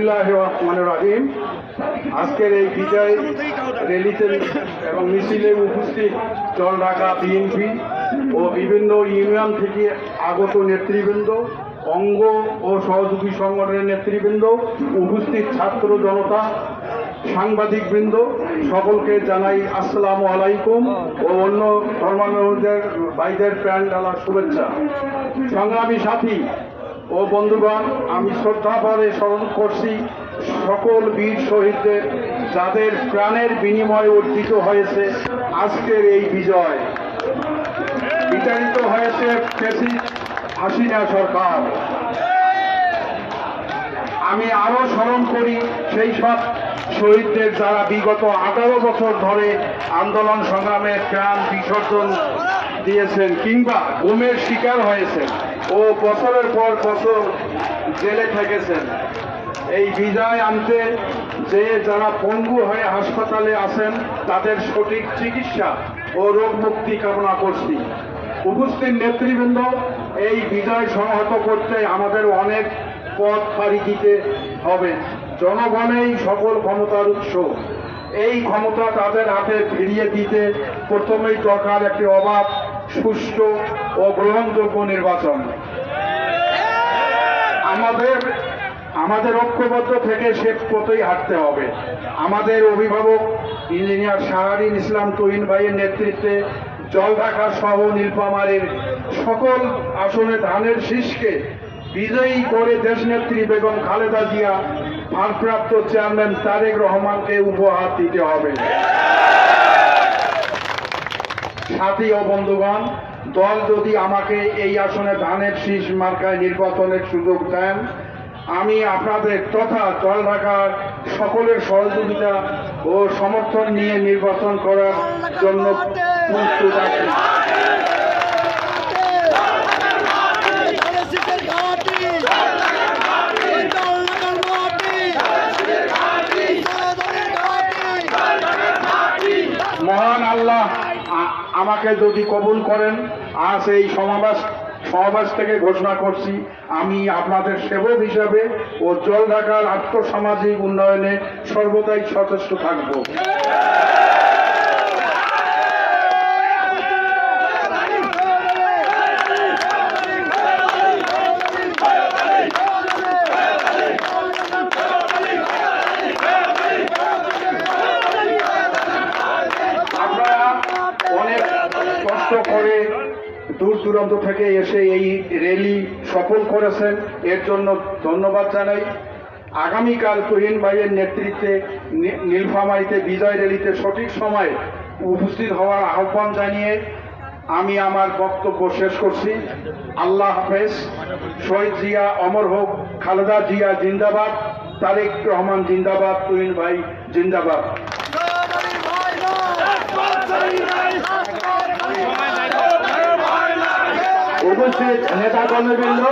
বিসমিল্লাহ রাহিম। আজকের এই বিজয় র্যালিতে এবং মিছিলে উপস্থিত জল ঢাকা, বিএনপি ও বিভিন্ন ইউনিয়ন থেকে আগত নেতৃবৃন্দ, অঙ্গ ও সহযোগী সংগঠনের নেতৃবৃন্দ, উপস্থিত ছাত্র জনতা, সাংবাদিকবৃন্দ, সকলকে জানাই আসসালামু আলাইকুম ও অন্য ধর্মানুদের ভাইদের প্যান্ট ডালার শুভেচ্ছা। সংগ্রামী সাথী ও বন্ধুগণ, আমি শ্রদ্ধাভাবে স্মরণ করছি সকল বীর শহীদদের যাদের প্রাণের বিনিময়ে অর্জিত হয়েছে আজকের এই বিজয়। বিতাড়িত হয়েছে হাসিনা সরকার। আমি আরও স্মরণ করি, সেই সব শহীদদের যারা বিগত আঠারো বছর ধরে আন্দোলন সংগ্রামে প্রাণ বিসর্জন দিয়েছেন কিংবা গুমের শিকার হয়েছেন ও বছরের পর বছর জেলে থেকেছেন। এই বিজয় আনতে যে যারা পঙ্গু হয়ে হাসপাতালে আছেন, তাদের সঠিক চিকিৎসা ও রোগ মুক্তি কামনা করছি। উপস্থিত নেতৃবৃন্দ, এই বিজয় সংহত করতে আমাদের অনেক পথ পাড়ি দিতে হবে। জনগণেই সকল ক্ষমতার উৎস। এই ক্ষমতা তাদের হাতে ফিরিয়ে দিতে প্রথমেই দরকার একটি অবাধ, সুষ্ঠু ও গ্রহণযোগ্য নির্বাচন। আমাদের আমাদের ঐক্যবদ্ধ থেকে সে পথেই হাঁটতে হবে। আমাদের অভিভাবক ইঞ্জিনিয়ার শাহরিন ইসলাম তহিন ভাইয়ের নেতৃত্বে জলঢাকা সহ নীলপামারের সকল আসনে ধানের শীষকে বিজয়ী করে দেশনেত্রী বেগম খালেদা জিয়া ভারপ্রাপ্ত চেয়ারম্যান তারেক রহমানকে উপহার দিতে হবে। সাথী ও বন্ধুগণ, দল যদি আমাকে এই আসনে ধানের শীষ মার্কায় নির্বাচনের সুযোগ দেন, আমি আপনাদের তথা দল ঢাকার সকলের সহযোগিতা ও সমর্থন নিয়ে নির্বাচন করার জন্য প্রস্তুত আছি। আমাকে যদি কবুল করেন, আজ এই সমাবেশ সমাবেশ থেকে ঘোষণা করছি, আমি আপনাদের সেবক হিসাবে ও জল ঢাকার আর্থসামাজিক উন্নয়নে সর্বদাই সচেষ্ট থাকব। কষ্ট করে দূর দূরান্ত থেকে এসে এই র্যালি সফল করেছেন। এর জন্য ধন্যবাদ জানাই। আগামীকাল তুহিন ভাইয়ের নেতৃত্বে নীলফামারীতে বিজয় র্যালিতে সঠিক সময়ে উপস্থিত হওয়ার আহ্বান জানিয়ে আমি আমার বক্তব্য শেষ করছি। আল্লাহ হাফেজ। শহীদ জিয়া অমর হোক, খালেদা জিয়া জিন্দাবাদ, তারেক রহমান জিন্দাবাদ, তুহিন ভাই জিন্দাবাদ। উপস্থিত নেতা কর্মীবৃন্দ